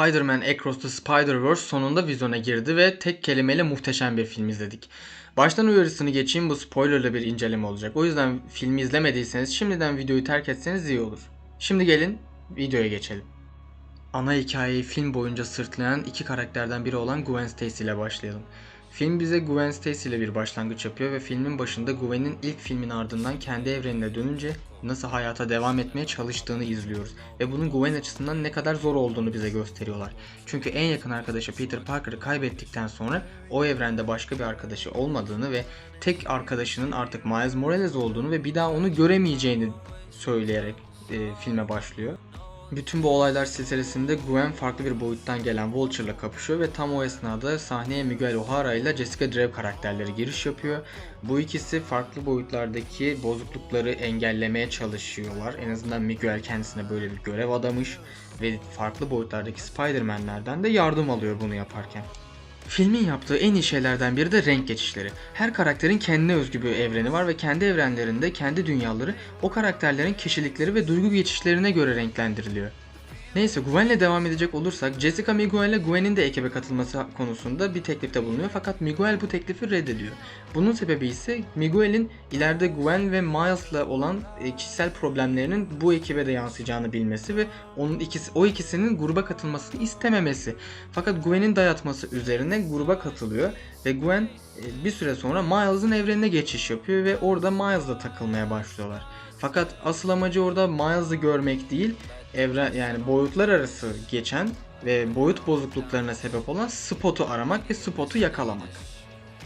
Spider-Man Across the Spider-Verse sonunda vizyona girdi ve tek kelimeyle muhteşem bir film izledik. Baştan uyarısını geçeyim bu spoilerlı bir inceleme olacak. O yüzden filmi izlemediyseniz şimdiden videoyu terk etseniz iyi olur. Şimdi gelin videoya geçelim. Ana hikayeyi film boyunca sırtlayan iki karakterden biri olan Gwen Stacy ile başlayalım. Film bize Gwen Stacy ile bir başlangıç yapıyor ve filmin başında Gwen'in ilk filmin ardından kendi evrenine dönünce nasıl hayata devam etmeye çalıştığını izliyoruz. Ve bunun Gwen açısından ne kadar zor olduğunu bize gösteriyorlar. Çünkü en yakın arkadaşı Peter Parker'ı kaybettikten sonra o evrende başka bir arkadaşı olmadığını ve tek arkadaşının artık Miles Morales olduğunu ve bir daha onu göremeyeceğini söyleyerek e, filme başlıyor. Bütün bu olaylar silsilesinde Gwen farklı bir boyuttan gelen Vulture'la kapışıyor ve tam o esnada sahneye Miguel O'Hara ile Jessica Drew karakterleri giriş yapıyor. Bu ikisi farklı boyutlardaki bozuklukları engellemeye çalışıyorlar. En azından Miguel kendisine böyle bir görev adamış ve farklı boyutlardaki Spider-Man'lerden de yardım alıyor bunu yaparken. Filmin yaptığı en iyi şeylerden biri de renk geçişleri. Her karakterin kendine özgü bir evreni var ve kendi evrenlerinde kendi dünyaları o karakterlerin kişilikleri ve duygu geçişlerine göre renklendiriliyor. Neyse Gwen'le devam edecek olursak Jessica Miguel'e Gwen'in de ekibe katılması konusunda bir teklifte bulunuyor fakat Miguel bu teklifi reddediyor. Bunun sebebi ise Miguel'in ileride Gwen ve Miles'la olan e, kişisel problemlerinin bu ekibe de yansıyacağını bilmesi ve onun ikisi o ikisinin gruba katılmasını istememesi. Fakat Gwen'in dayatması üzerine gruba katılıyor ve Gwen e, bir süre sonra Miles'ın evrenine geçiş yapıyor ve orada Miles'la takılmaya başlıyorlar. Fakat asıl amacı orada Miles'ı görmek değil, evren yani boyutlar arası geçen ve boyut bozukluklarına sebep olan Spot'u aramak ve Spot'u yakalamak.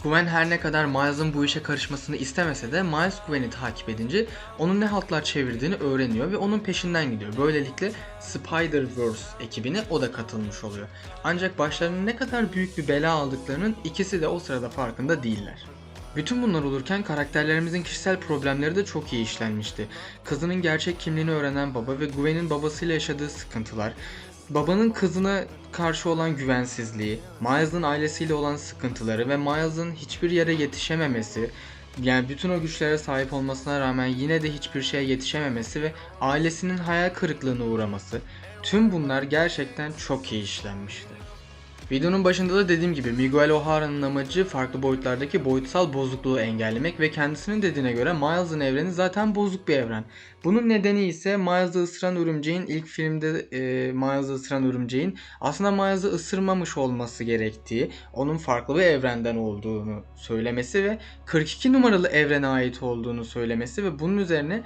Gwen her ne kadar Miles'ın bu işe karışmasını istemese de Miles Gwen'i takip edince onun ne haltlar çevirdiğini öğreniyor ve onun peşinden gidiyor. Böylelikle Spider-Verse ekibine o da katılmış oluyor. Ancak başlarına ne kadar büyük bir bela aldıklarının ikisi de o sırada farkında değiller. Bütün bunlar olurken karakterlerimizin kişisel problemleri de çok iyi işlenmişti. Kızının gerçek kimliğini öğrenen baba ve Gwen'in babasıyla yaşadığı sıkıntılar, babanın kızına karşı olan güvensizliği, Miles'ın ailesiyle olan sıkıntıları ve Miles'ın hiçbir yere yetişememesi, yani bütün o güçlere sahip olmasına rağmen yine de hiçbir şeye yetişememesi ve ailesinin hayal kırıklığına uğraması, tüm bunlar gerçekten çok iyi işlenmişti. Videonun başında da dediğim gibi Miguel O'Hara'nın amacı farklı boyutlardaki boyutsal bozukluğu engellemek ve kendisinin dediğine göre Miles'ın evreni zaten bozuk bir evren. Bunun nedeni ise Miles'ı ısıran örümceğin ilk filmde e, Miles'ı ısıran örümceğin aslında Miles'ı ısırmamış olması gerektiği, onun farklı bir evrenden olduğunu söylemesi ve 42 numaralı evrene ait olduğunu söylemesi ve bunun üzerine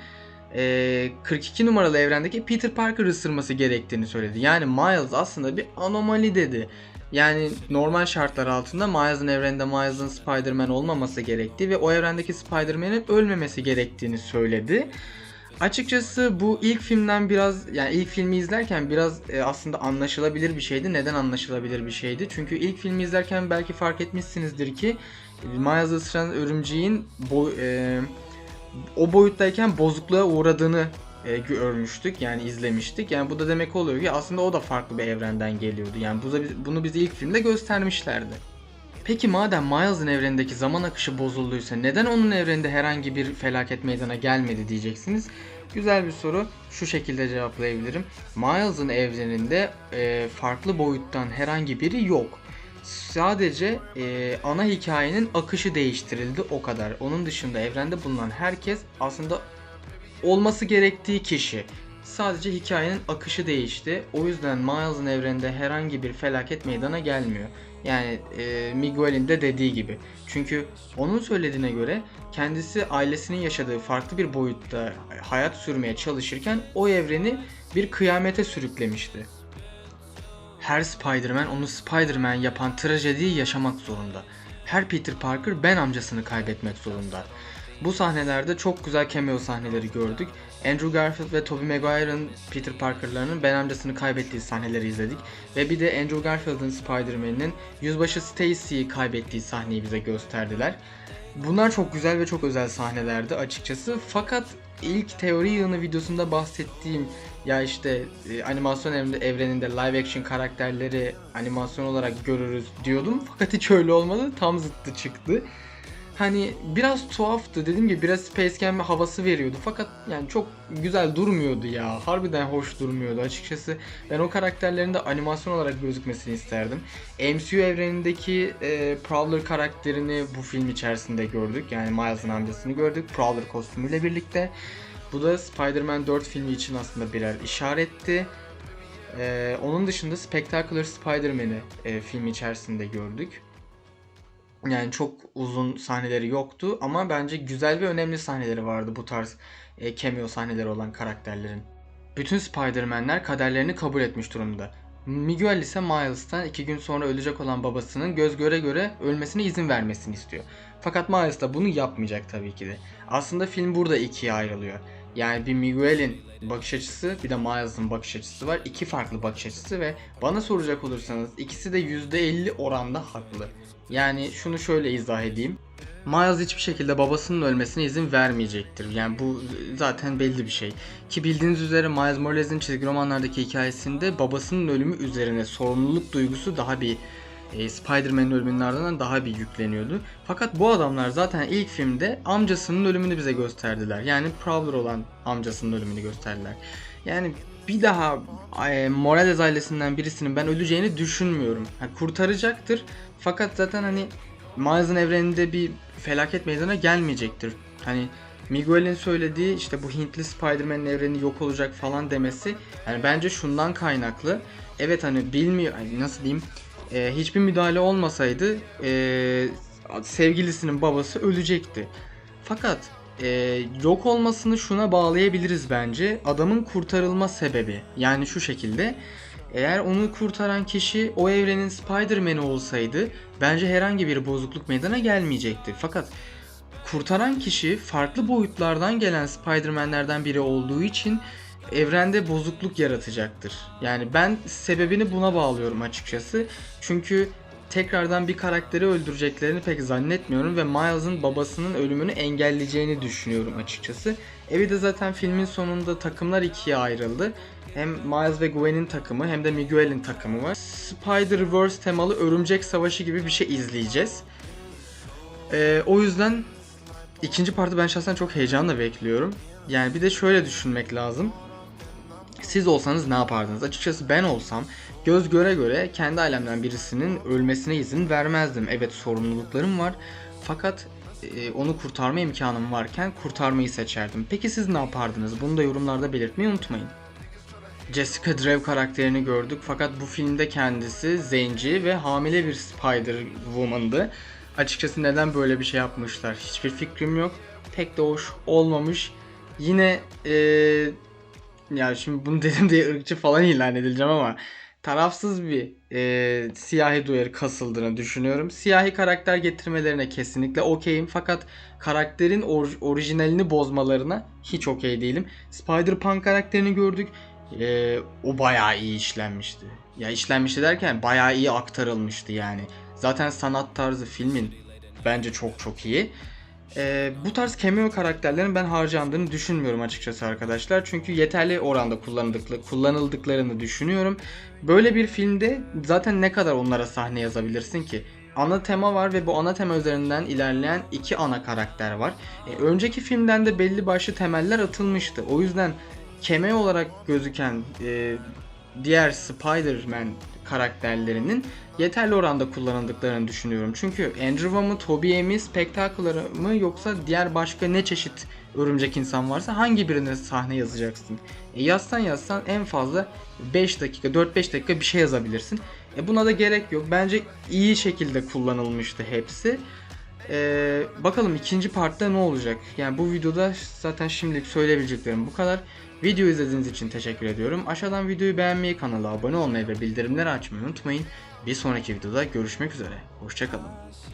e, 42 numaralı evrendeki Peter Parker ısırması gerektiğini söyledi. Yani Miles aslında bir anomali dedi. Yani normal şartlar altında Miles'ın evreninde Miles'ın Spider-Man olmaması gerektiği ve o evrendeki Spider-Man'in ölmemesi gerektiğini söyledi. Açıkçası bu ilk filmden biraz yani ilk filmi izlerken biraz e, aslında anlaşılabilir bir şeydi. Neden anlaşılabilir bir şeydi? Çünkü ilk filmi izlerken belki fark etmişsinizdir ki Miles'ı ısıran örümceğin bo- e, o boyuttayken bozukluğa uğradığını e, görmüştük yani izlemiştik. Yani bu da demek oluyor ki aslında o da farklı bir evrenden geliyordu. Yani bu da, bunu bize ilk filmde göstermişlerdi. Peki madem Miles'ın evrenindeki zaman akışı bozulduysa neden onun evreninde herhangi bir felaket meydana gelmedi diyeceksiniz. Güzel bir soru. Şu şekilde cevaplayabilirim. Miles'ın evreninde e, farklı boyuttan herhangi biri yok. Sadece e, ana hikayenin akışı değiştirildi o kadar. Onun dışında evrende bulunan herkes aslında olması gerektiği kişi. Sadece hikayenin akışı değişti. O yüzden Miles'ın evreninde herhangi bir felaket meydana gelmiyor. Yani e, Miguel'in de dediği gibi. Çünkü onun söylediğine göre kendisi ailesinin yaşadığı farklı bir boyutta hayat sürmeye çalışırken o evreni bir kıyamete sürüklemişti. Her Spider-Man onu Spider-Man yapan trajediyi yaşamak zorunda. Her Peter Parker Ben amcasını kaybetmek zorunda. Bu sahnelerde çok güzel cameo sahneleri gördük. Andrew Garfield ve Tobey Maguire'ın Peter Parker'larının Ben amcasını kaybettiği sahneleri izledik. Ve bir de Andrew Garfield'ın Spider-Man'in yüzbaşı Stacy'yi kaybettiği sahneyi bize gösterdiler. Bunlar çok güzel ve çok özel sahnelerdi açıkçası. Fakat ilk teori yığını videosunda bahsettiğim ya işte e, animasyon evreninde, evreninde live action karakterleri animasyon olarak görürüz diyordum. Fakat hiç öyle olmadı. Tam zıttı çıktı. Hani biraz tuhaftı. Dediğim gibi biraz Space Jam havası veriyordu. Fakat yani çok güzel durmuyordu ya. Harbiden hoş durmuyordu açıkçası. Ben o karakterlerin de animasyon olarak gözükmesini isterdim. MCU evrenindeki e, Prowler karakterini bu film içerisinde gördük. Yani Miles'ın amcasını gördük. Prowler kostümüyle birlikte. Bu da Spider-Man 4 filmi için aslında birer işaretti. Ee, onun dışında Spectacular Spider-Man'i e, film içerisinde gördük. Yani çok uzun sahneleri yoktu ama bence güzel ve önemli sahneleri vardı bu tarz e, cameo sahneleri olan karakterlerin. Bütün Spider-Man'ler kaderlerini kabul etmiş durumda. Miguel ise Miles'tan iki gün sonra ölecek olan babasının göz göre göre ölmesine izin vermesini istiyor. Fakat Miles da bunu yapmayacak tabii ki de. Aslında film burada ikiye ayrılıyor. Yani bir Miguel'in bakış açısı bir de Miles'ın bakış açısı var. İki farklı bakış açısı ve bana soracak olursanız ikisi de %50 oranda haklı. Yani şunu şöyle izah edeyim. Miles hiçbir şekilde babasının ölmesine izin vermeyecektir. Yani bu zaten belli bir şey. Ki bildiğiniz üzere Miles Morales'in çizgi romanlardaki hikayesinde babasının ölümü üzerine sorumluluk duygusu daha bir e, Spider-Man'in ölümünün ardından daha bir yükleniyordu. Fakat bu adamlar zaten ilk filmde amcasının ölümünü bize gösterdiler. Yani Prowler olan amcasının ölümünü gösterdiler. Yani bir daha e, Morales ailesinden birisinin ben öleceğini düşünmüyorum. Ha, kurtaracaktır. Fakat zaten hani Miles'ın evreninde bir felaket meydana gelmeyecektir. Hani Miguel'in söylediği işte bu Hintli Spider-Man'in evreni yok olacak falan demesi yani bence şundan kaynaklı. Evet hani bilmiyor hani nasıl diyeyim e, hiçbir müdahale olmasaydı e, sevgilisinin babası ölecekti. Fakat e, yok olmasını şuna bağlayabiliriz bence. Adamın kurtarılma sebebi. Yani şu şekilde. Eğer onu kurtaran kişi o evrenin Spider-Man'i olsaydı bence herhangi bir bozukluk meydana gelmeyecekti. Fakat kurtaran kişi farklı boyutlardan gelen Spider-Man'lerden biri olduğu için evrende bozukluk yaratacaktır. Yani ben sebebini buna bağlıyorum açıkçası. Çünkü tekrardan bir karakteri öldüreceklerini pek zannetmiyorum ve Miles'ın babasının ölümünü engelleyeceğini düşünüyorum açıkçası. Evi de zaten filmin sonunda takımlar ikiye ayrıldı. Hem Miles ve Gwen'in takımı hem de Miguel'in takımı var. Spider-Verse temalı örümcek savaşı gibi bir şey izleyeceğiz. Ee, o yüzden ikinci partı ben şahsen çok heyecanla bekliyorum. Yani bir de şöyle düşünmek lazım. Siz olsanız ne yapardınız? Açıkçası ben olsam göz göre göre kendi ailemden birisinin ölmesine izin vermezdim. Evet sorumluluklarım var. Fakat e, onu kurtarma imkanım varken kurtarmayı seçerdim. Peki siz ne yapardınız? Bunu da yorumlarda belirtmeyi unutmayın. Jessica Drew karakterini gördük fakat bu filmde kendisi zenci ve hamile bir Spider-Woman'dı. Açıkçası neden böyle bir şey yapmışlar hiçbir fikrim yok. Pek de hoş olmamış. Yine e, ya şimdi bunu dedim diye ırkçı falan ilan edileceğim ama tarafsız bir e, siyahi duyarı kasıldığını düşünüyorum. Siyahi karakter getirmelerine kesinlikle okeyim fakat karakterin or- orijinalini bozmalarına hiç okey değilim. Spider-Punk karakterini gördük. E, o bayağı iyi işlenmişti. Ya işlenmişti derken bayağı iyi aktarılmıştı yani. Zaten sanat tarzı filmin bence çok çok iyi. Ee, bu tarz cameo karakterlerin ben harcandığını düşünmüyorum açıkçası arkadaşlar. Çünkü yeterli oranda kullanıldıkları, kullanıldıklarını düşünüyorum. Böyle bir filmde zaten ne kadar onlara sahne yazabilirsin ki? Ana tema var ve bu ana tema üzerinden ilerleyen iki ana karakter var. Ee, önceki filmden de belli başlı temeller atılmıştı. O yüzden cameo olarak gözüken e, diğer Spider-Man karakterlerinin yeterli oranda kullanıldıklarını düşünüyorum. Çünkü Andrew mı, Tobey'e mi, Spectacular'a mı yoksa diğer başka ne çeşit örümcek insan varsa hangi birine sahne yazacaksın? E yazsan yazsan en fazla 5 dakika, 4-5 dakika bir şey yazabilirsin. E buna da gerek yok. Bence iyi şekilde kullanılmıştı hepsi. Ee, bakalım ikinci partta ne olacak? Yani bu videoda zaten şimdilik söyleyebileceklerim bu kadar. Video izlediğiniz için teşekkür ediyorum. Aşağıdan videoyu beğenmeyi, kanala abone olmayı ve bildirimleri açmayı unutmayın. Bir sonraki videoda görüşmek üzere. Hoşçakalın.